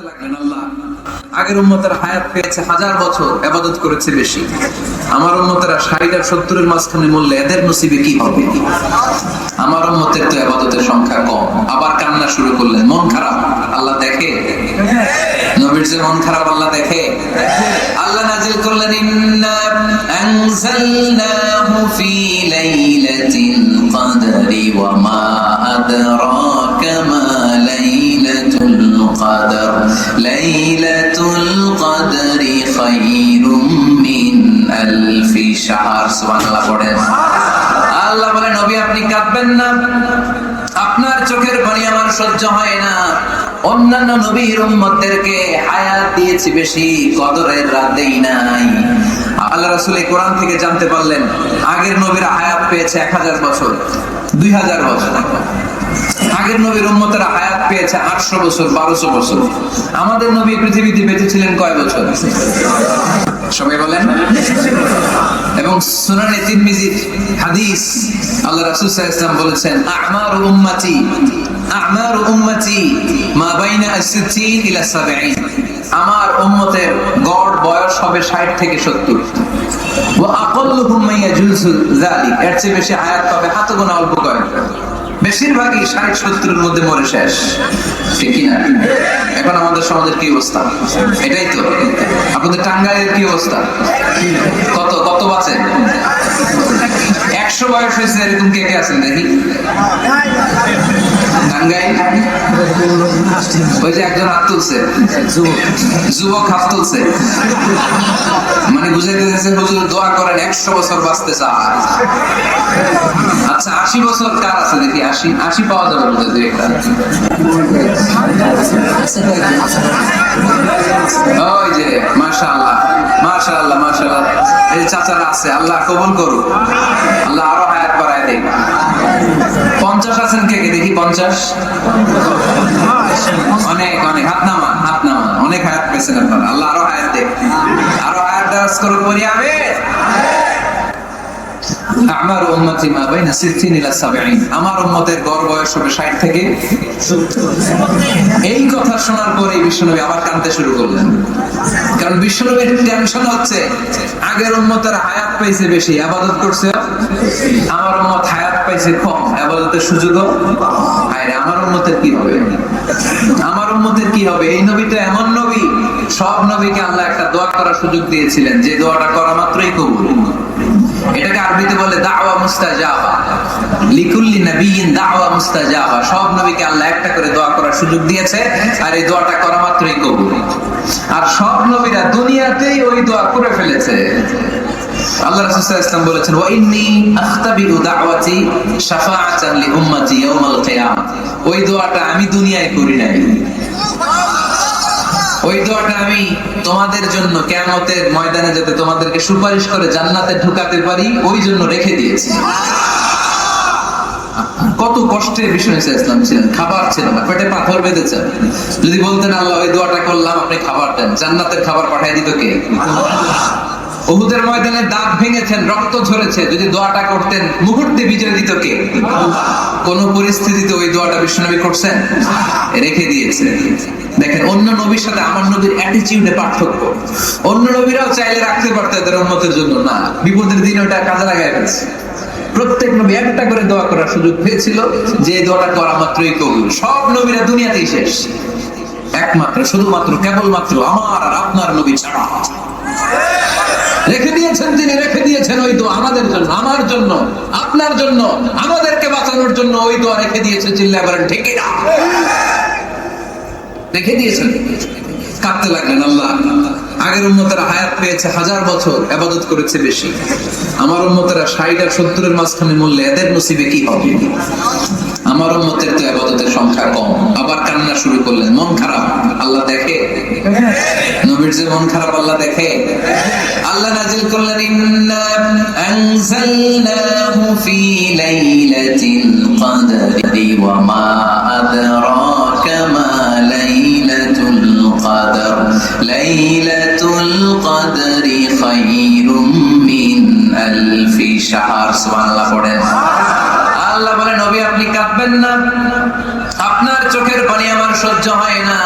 কাঁদতে লাগলেন আল্লাহ। আগের উম্মতের হায়াত পেয়েছে হাজার বছর আবাদত করেছে বেশি। আমার উম্মতেরা ষাট আর সত্তরের মাঝখানে মূল্যে এদের নসিবে কি হবে? আমার উম্মতের তো আবাদতের সংখ্যা কম। আবার কান্না শুরু করলেন, মন খারাপ? আল্লাহ দেখে। নবীর যে মন খারাপ, আল্লাহ দেখে। আল্লাহ নাজিল করলেন, ইন্না ফি লাইলাতিল কদরি ওয়া মা আদরাকা আল্লাহ বলে নবী, আপনি কাঁদবেন না। আপনার চোখের পানি আমার সহ্য হয় না। অন্যান্য নবীর উম্মতদেরকে হায়াত দিয়েছি বেশি, কদরের রাত দেই নাই। আল্লাহ রাসূল এই কোরআন থেকে জানতে পারলেন, আগের নবীরা হায়াত পেয়েছে এক হাজার বছর, দুই হাজার বছর। আগের নবীর উম্মতেরা হায়াত পেয়েছে আটশো বছর, বারোশো বছর। আমাদের নবী পৃথিবীতে বেঁচে ছিলেন কয় বছর? সবাই বলেন। এবং সুনানে তিরমিজির হাদিস আল্লাহ রাসূল সাল্লাল্লাহু আলাইহি ওয়াসাল্লাম বলেছেন, আ'মারু উম্মতি আ'মারু উম্মতি মা বাইনা আস-সিত্তিন ইলা 70 আমার উম্মতের গড় বয়স হবে 60 থেকে 70 ওয়া আকাল্লুহুম মান ইয়াজুজু যালিক। এর চেয়ে বেশি হায়াত পাবে হাত গোনা অল্প কয়েকটা বেশিরভাগই ষাট সত্তরের মধ্যে মরে শেষ। ঠিক কিনা? এখন আমাদের সমাজের কি অবস্থা? এটাই তো। টাঙ্গাইলের কি অবস্থা? কত কত বাঁচে একশো বয়স হয়েছে এরকম কে কে আছেন দেখি। টাঙ্গাইল ওই যে একজন হাত তুলছে। যুবক। হাত তুলছে। মানে বুঝাইতে চাইছে হুজুর দোয়া করেন একশো বছর বাঁচতে চায় আচ্ছা আশি বছর কার আছে দেখি? আশি আশি পাওয়া যাবে হয় দুই একটা। ওই যে মাশাআল্লাহ মাশাআল্লাহ মাশাআল্লাহ। এই চাচারা আছে আল্লাহ কবুল করুক। আল্লাহ আরও হায়াত বাড়ায় দেখ পঞ্চাশ আছেন কে কে? দেখি পঞ্চাশ। অনেক অনেক। হাত নামা হাত নামা অনেক হায়াত পেয়েছেন আপনারা। আল্লাহ আরও হায়াত দেখ আরও হায়াত করে আমি আমার উম্মতি মা সাবঈন। আমার উম্মতের গড় বয়স হবে 60 থেকে 70 এই কথা শোনার পরে বিশ্বনবী আবার শুরু করলেন। কারণ বিশ্বনবীর টেনশন হচ্ছে, আগের উম্মতের হায়াত পাইছে বেশি ইবাদত করছে। আমার উম্মত হায়াত পাইছে কম ইবাদতের সুযোগও আরে আমার উম্মতের কি হবে? আমার উম্মতের কি হবে? এই নবীটা এমন নবী, সব নবীকে আল্লাহ একটা দোয়া করার সুযোগ দিয়েছিলেন। যে দোয়াটা করা মাত্রই কবুল। এটাকে আরবিতে বলে দাওয়া মুস্তাজাবা। লিকুল্লি নবিয়িন দাওয়া মুস্তাজাবা। সব নবীকে আল্লাহ একটা করে দোয়া করার সুযোগ দিয়েছে, আর এই দোয়াটা করা মাত্রই কবুল। আর সব নবীরা দুনিয়াতেই ওই দোয়া করে ফেলেছে। আল্লাহ রাসূল সাল্লাল্লাহু বলেছেন, ওয়া ইন্নী আখতাবিরু দাওয়াতি শাফাআতান লি উম্মতি ইয়াউমাল ওই দোয়াটা আমি দুনিয়ায় করি নাই। ওই দোয়াটা আমি তোমাদের জন্য কেমতের ময়দানে যাতে তোমাদেরকে সুপারিশ করে জান্নাতে ঢুকাতে পারি, ওই জন্য রেখে দিয়েছি। কত কষ্টের বিষয় হয়েছে ইসলাম ছিলেন। খাবার ছিল না, পেটে পাথর বেঁধেছে যদি বলতেন, আল্লাহ, ওই দোয়াটা করলাম, আপনি খাবার দেন। জান্নাতের খাবার পাঠিয়ে দিত কে? ওহুদের ময়দানে দাঁত ভেঙেছেন রক্ত ঝরেছে। যদি দোয়াটা করতেন মুহূর্তে বিজয় দিত কে? কোন পরিস্থিতিতে ওই দোয়াটা বিশ্বনবী করছেন? রেখে দিয়েছে দেখেন অন্য নবীর সাথে আমার নবীর অ্যাটিটিউডে পার্থক্য। অন্য নবীরাও চাইলে রাখতে পারতো এদের উন্মতের জন্য। না বিপদের দিন ওটা কাজে লাগাই গেছে প্রত্যেক নবী একটা করে দোয়া করার সুযোগ পেয়েছিল যে দোয়াটা করা মাত্রই কবুল। সব নবীরা দুনিয়াতেই শেষ। একমাত্র শুধুমাত্র কেবলমাত্র আমার আর আপনার নবী ছাড়া। রেখে দিয়েছেন তিনি, রেখে দিয়েছেন ওই দোয়া আমাদের জন্য, আমার জন্য, আপনার জন্য, আমাদেরকে বাঁচানোর জন্য ওই দোয়া রেখে দিয়েছে চিল্লা করেন ঠিকই না রেখে দিয়েছেন। কাঁদতে লাগলেন, আল্লাহ, আগের উন্মতেরা হায়াত পেয়েছে হাজার বছর, আবাদত করেছে বেশি। আমার উন্মতেরা ষাট আর সত্তরের মাঝখানে মূল্যে এদের নসিবে কি হবে? আমার উন্মতের তো আবাদতের সংখ্যা কম। আবার কান্না শুরু করলেন, মন খারাপ, আল্লাহ দেখে? নবীর যে মন খারাপ, আল্লাহ দেখে? আল্লাহ নাজিল করলেন, ইন্না আনজালনাহু ফি লাইলাতিল কদরি ওয়া মা আদরাকা মা লাইলাতুল কদর। লাইলাতুল কদরি খায়রুম মিন আলফি শাহর। সুবহানাল্লাহ, পড়েন। আপনি কাঁদবেন না। আপনার চোখের পানি আমার সহ্য হয় না।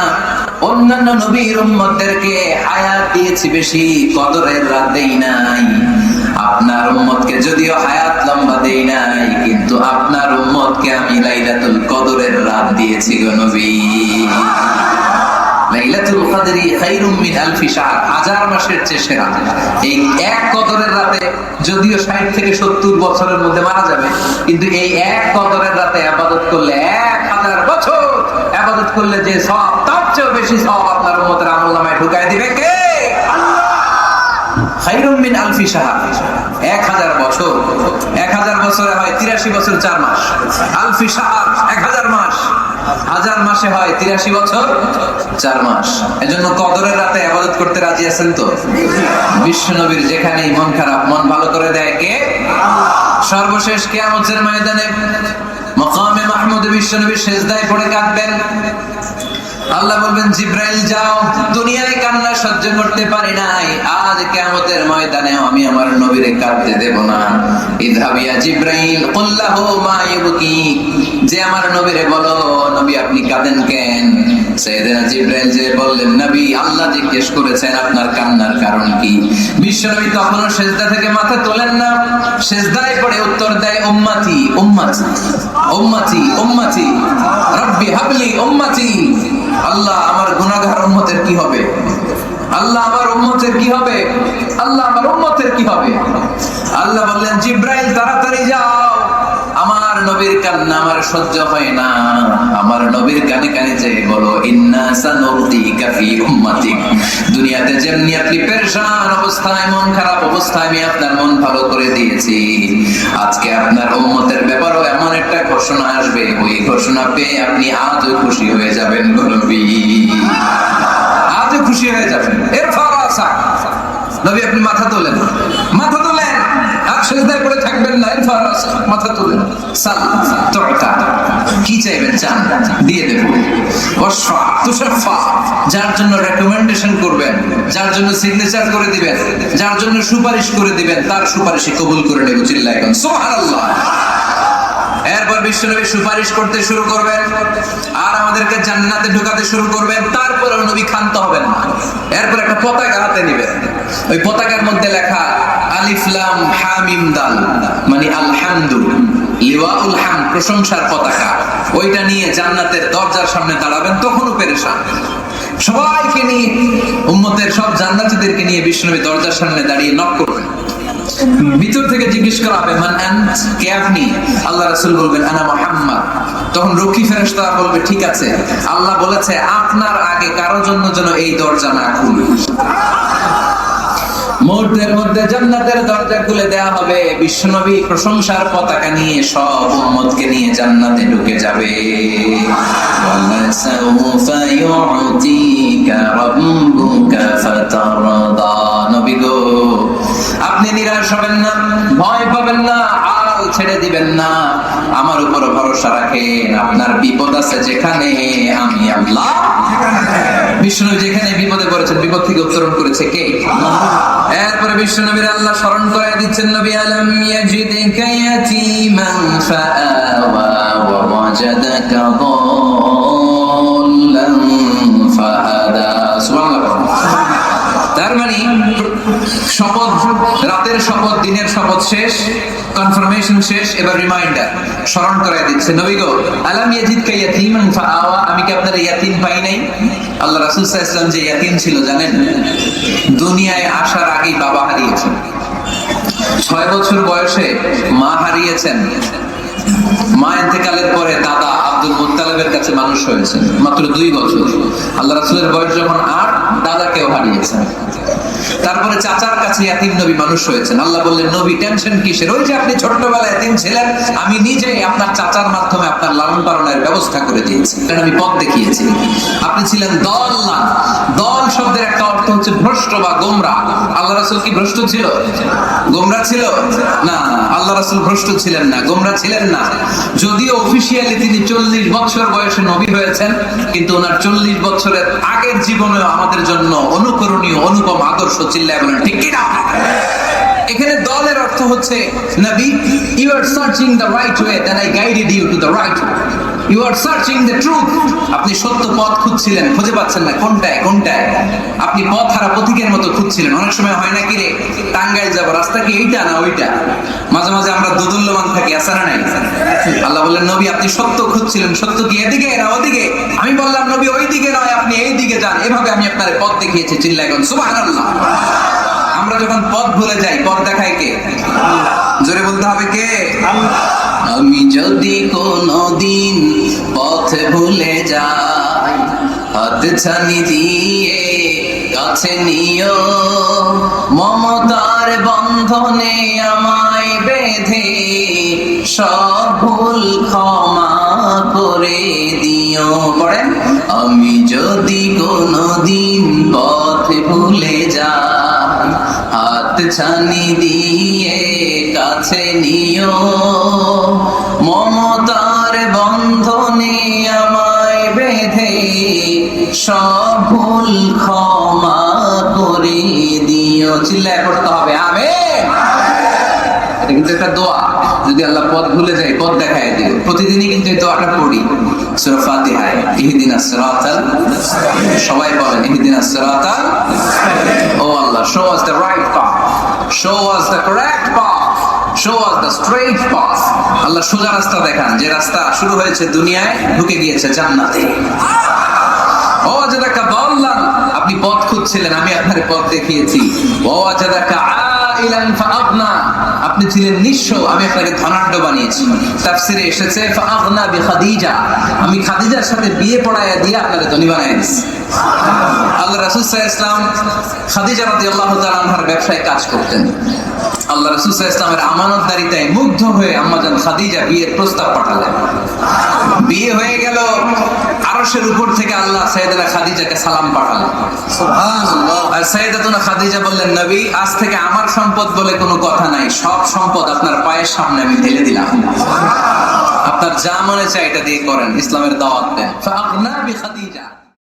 অন্যান্য নবীর উম্মতদেরকে হায়াত দিয়েছি বেশি, কদরের রাত দেই নাই। আপনার উম্মতকে যদিও হায়াত লম্বা দেই নাই, কিন্তু আপনার উম্মতকে আমি লাইলাতুল কদরের রাত দিয়েছি গো নবী। লাইলাতুল কদরি খায়রুম আলফি শাহর, হাজার মাসের চেয়ে সেরা। এই এক কদরের রাতে যদিও 60 থেকে 70 বছরের মধ্যে মারা যাবে, কিন্তু এই এক কদরের রাতে ইবাদত করলে 1000 বছর। ইবাদত দিবে কে? খায়রুম মিন বছর হয় তিরাশি বছর চার মাস। আলফি শাহর, এক হাজার মাস। হাজার মাসে হয়, তিরাশি বছর, চার মাস। এজন্য কদরের রাতে আবাদত করতে রাজি আছেন তো? বিশ্ব নবীর যেখানেই মন খারাপ, মন ভালো করে দেয় কে? সর্বশেষ কেয়ামতের ময়দানে মকামে মাহমুদ বিশ্ব পড়ে কাঁদবেন। আল্লাহ বলবেন, জিব্রাইল, যাও। দুনিয়ায় কান্না সহ্য করতে পারি নাই। আজ কিয়ামতের ময়দানে আমি আমার নবীরে কাঁদতে দেব না। ইযহাবিয়া জিব্রাইল কুল্লাহু মা যে আমার নবীরে বলো, নবী আপনি কাঁদেন কেন? জিব্রাইল যে বললেন, নবী, আল্লাহ জিজ্ঞেস করেছেন আপনার কান্নার কারণ কি? বিশ্বনবী তখনও সেজদা থেকে মাথা তোলেন না, সেজদায় পড়ে উত্তর দেয়, উম্মতি উম্মতি উম্মতি উম্মতি, রব্বি হাবলি উম্মতি, আল্লাহ আমার গুনাহগার উম্মতের কি হবে? আল্লাহ আমার উম্মতের কি হবে? আল্লাহ আমার উম্মতের কি হবে? আল্লাহ বললেন, জিব্রাইল, তাড়াতাড়ি যাও। নবীর কান্না আমার সহ্য হয় না। আমার নবীর কানে কানে যে বলো, ইন্না সানুরদিকা ফি উম্মাতিক। দুনিয়াতে যেমনি আপনি পেরেশান অবস্থায়, মন খারাপ অবস্থায় আমি আপনার মন ভালো করে দিয়েছি। আজকে আপনার উম্মতের ব্যাপারও এমন একটা ঘোষণা আসবে। ওই ঘোষণা পেয়ে আপনি আজও খুশি হয়ে যাবেন নবী। আজও খুশি হয়ে যাবেন। এর ফারাসা নবী, আপনি মাথা তোলেন। মাথা তোলেন। পড়ে থাকবেন না মাথা তোলেন। সাল তুতা কি চাইবেন? চান, দিয়ে ওয়াশফা তুশাফা যার জন্য রেকমেন্ডেশন করবেন, যার জন্য সিগনেচার করে দিবেন, যার জন্য সুপারিশ করে দিবেন, তার সুপারিশ কবুল করে নেব এখন সুবহানাল্লাহ। এরপর বিশ্বনবী সুপারিশ করতে শুরু করবেন। আর আমাদেরকে জান্নাতে ঢোকাতে শুরু করবেন। তারপরে নবী ক্ষান্ত হবেন না। এরপর একটা পতাকা হাতে নেবেন। ওই পতাকার মধ্যে লেখা আলিফলাম হামিম দাল মানে আলহামদু, লিওয়াউল হাম, প্রশংসার পতাকা। ওইটা নিয়ে জান্নাতের দরজার সামনে দাঁড়াবেন, তখনও পেরেশান। সবাইকে নিয়ে, উম্মতের সব জান্নাতীদেরকে নিয়ে বিষ্ণুনবী দরজার সামনে দাঁড়িয়ে নক করবেন। ভিতর থেকে জিজ্ঞেস করা হবে, মান কে আপনি? আল্লাহ রাসূল বলবেন, আনা মুহাম্মদ। তখন রক্ষী ফেরেশতা বলবে, ঠিক আছে। আল্লাহ বলেছে, আপনার আগে কারও জন্য যেন এই দরজা না খুলি। মুহূর্তের মধ্যে জান্নাতের দরজা খুলে দেয়া হবে। বিশ্বনবী প্রশংসার পতাকা নিয়ে সব উম্মতকে নিয়ে জান্নাতে ঢুকে যাবে। আপনি নিরাশ হবেন না, ভয় পাবেন না। ছেড়ে দিবেন না। আমার উপর ভরসা রাখেন, আপনার বিপদ আছে যেখানে, আমি আল্লাহ। বিষ্ণু যেখানে বিপদে পড়েছেন, বিপদ থেকে উত্তরণ করেছে কে? এরপরে বিষ্ণু নবীর আল্লাহ স্মরণ করে দিচ্ছেন, নবী, আলম ইয়াজিদিকা ইয়াতীমান ফাআওয়া ওয়া ওয়াজাদাকা শপথ, রাতের শপথ, দিনের শপথ শেষ কনফার্মেশন শেষ, এবার রিমাইন্ডার স্মরণ করায় দিচ্ছে। নবী গো, আলাম ইয়াজিদ কা ইয়াতীমান ফাআওয়া? আমি কি আপনার ইয়াতীম পাই নাই? আল্লাহ রাসূল সাল্লাল্লাহু আলাইহি যে ইয়াতীম ছিল, জানেন? দুনিয়ায় আসার আগেই বাবা হারিয়েছেন। ছয় বছর বয়সে মা হারিয়েছেন। মা ইন্তেকালের পরে দাদা আব্দুল মুত্তালিবের কাছে মানুষ হয়েছে মাত্র দুই বছর। আল্লাহ রাসূলের বয়স যখন আট, দাদাকেও হারিয়েছেন। তারপরে চাচার কাছে ইয়াতিম নবী মানুষ হয়েছেন। আল্লাহ বললেন, নবী টেনশন কিসের? ওই যে আপনি ছোট্টবেলায় ইয়াতিম ছিলেন, আমি নিজেই আপনার চাচার মাধ্যমে আপনার লালন পালনের ব্যবস্থা করে দিয়েছি। কারণ আমি পথ দেখিয়েছি। আপনি ছিলেন দল না দল শব্দের একটা অর্থ হচ্ছে ভ্রষ্ট বা গোমরা। আল্লাহ রাসূল কি ভ্রষ্ট ছিল? গোমরা ছিল? না আল্লাহ রাসূল ভ্রষ্ট ছিলেন না, গোমরা ছিলেন না। যদিও অফিসিয়ালি তিনি চল্লিশ বছর বয়সে নবী হয়েছেন, কিন্তু ওনার চল্লিশ বছরের আগের জীবনে আমাদের জন্য অনুকরণীয়, অনুপম আদর্শ চিল্লায় বলেন ঠিক কিনা? এখানে দলের অর্থ হচ্ছে, নবী you are searching the right way then I guided you to the right you are searching the truth আপনি সত্য পথ খুঁজছিলেন, খুঁজে পাচ্ছেন না কোনটায় কোনটায়? আপনি পথ হারা মতো খুঁজছিলেন। অনেক সময় হয় না কি রে? টাঙ্গাইল যাব, রাস্তা কি এইটা না ওইটা? মাঝে মাঝে আমরা থাকি আসা না নাই। আল্লাহ বললেন, নবী, আপনি সত্য খুঁজছিলেন, সত্য কি এদিকে না ওদিকে? আমি বললাম, নবী ওই দিকে নয়, আপনি এই দিকে যান। এভাবে আমি আপনার পথ দেখিয়েছি চিল্লা এখন সুবহানাল্লাহ। আমরা যখন পথ ভুলে যাই, পথ দেখায় কে? জোরে বলতে হবে কে? আমি যদি কোনো দিন পথ ভুলে যাই, হাত ছানি দিয়ে কাছে নিও। মমতার বন্ধনে আমায় বেঁধে সব ভুল ক্ষমা করে দিও। পড়েন, আমি যদি কোনো দিন পথ ভুলে যাই, হাত ছানি দিয়ে কাছে নিও। মমতার বন্ধনে আমায় বেঁধে সব ভুল ক্ষমা করে দিও। চিল্লায় করতে হবে আবে এটা কিন্তু একটা দোয়া। যদি আল্লাহ পথ ভুলে যায়, পথ দেখায় দিও। প্রতিদিনই কিন্তু এই দোয়াটা পড়ি। সূরা ফাতিহায় ইহদিনাস সিরাতাল সবাই বলেন ইহদিনাস সিরাতাল ও আল্লাহ, show us the right path show us the correct path path. আল্লাহ সোজা রাস্তা দেখান। যে রাস্তা শুরু হয়েছে দুনিয়ায়, ঢুকে গিয়েছে জান্নাতে। ও আজাদাকা বললাম আপনি পথ খুঁজছিলেন, আমি আপনার পথ দেখিয়েছি। ও আজাদাকা আইলান আপনি ছিলেন নিঃস্ব, আমি আপনাকে ধনাঢ্য বানিয়েছি। তাফসিরে এসেছে, ফাআগনা বিখাদিজা, আমি খাদিজার সাথে বিয়ে পড়ায়া দিয়ে আপনাকে ধনী বানায় দিয়েছি। আল্লাহ রাসূল সাল্লাল্লাহু আলাইহি ইসলাম খাদিজা রাদিয়াল্লাহু তাআলা আনহার ব্যবসায় কাজ করতেন। আল্লাহ রাসূল ইসলামের আমানতদারিতায় মুগ্ধ হয়ে আম্মাজান খাদিজা বিয়ের প্রস্তাব পাঠালেন। বিয়ে হয়ে গেল আরশের উপর থেকে আল্লাহ সাইয়েদনা খাদিজাকে সালাম পাঠালেন। আর সাইয়েদাতুনা খাদিজা বললেন নবী আজ থেকে আমার সম্পদ বলে কোনো কথা নাই সব সম্পদ আপনার পায়ের সামনে আমি ঢেলে দিলাম। আপনার যা মনে চায় এটা দিয়ে করেন ইসলামের দাওয়াত দেন। খাদিজা।